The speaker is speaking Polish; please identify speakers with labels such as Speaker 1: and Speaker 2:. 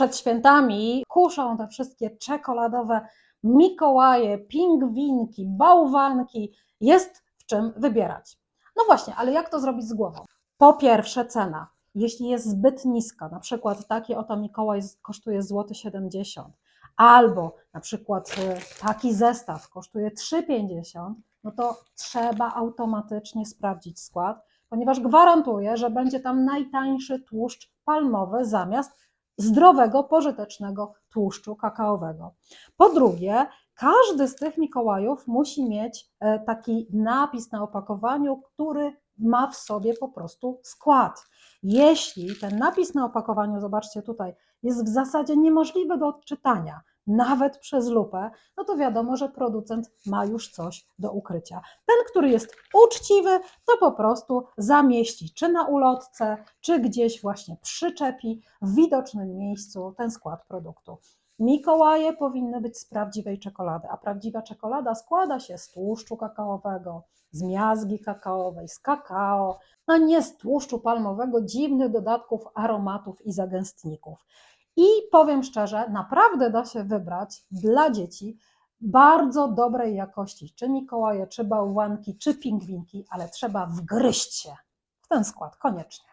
Speaker 1: przed świętami kuszą te wszystkie czekoladowe Mikołaje, pingwinki, bałwanki. Jest w czym wybierać. No właśnie, ale jak to zrobić z głową? Po pierwsze cena. Jeśli jest zbyt niska, na przykład taki oto Mikołaj kosztuje złoty 70 albo na przykład y, taki zestaw kosztuje 3,50, no to trzeba automatycznie sprawdzić skład, ponieważ gwarantuję, że będzie tam najtańszy tłuszcz palmowy zamiast zdrowego, pożytecznego tłuszczu kakaowego. Po drugie, każdy z tych Mikołajów musi mieć e, taki napis na opakowaniu, który ma w sobie po prostu skład. Jeśli ten napis na opakowaniu, zobaczcie tutaj, jest w zasadzie niemożliwy do odczytania, nawet przez lupę, no to wiadomo, że producent ma już coś do ukrycia. Ten, który jest uczciwy, to po prostu zamieści czy na ulotce, czy gdzieś właśnie przyczepi w widocznym miejscu ten skład produktu. Mikołaje powinny być z prawdziwej czekolady, a prawdziwa czekolada składa się z tłuszczu kakaowego, z miazgi kakaowej, z kakao, a nie z tłuszczu palmowego, dziwnych dodatków, aromatów i zagęstników. I powiem szczerze, naprawdę da się wybrać dla dzieci bardzo dobrej jakości, czy Mikołaje, czy bałwanki, czy pingwinki, ale trzeba wgryźć się w ten skład koniecznie.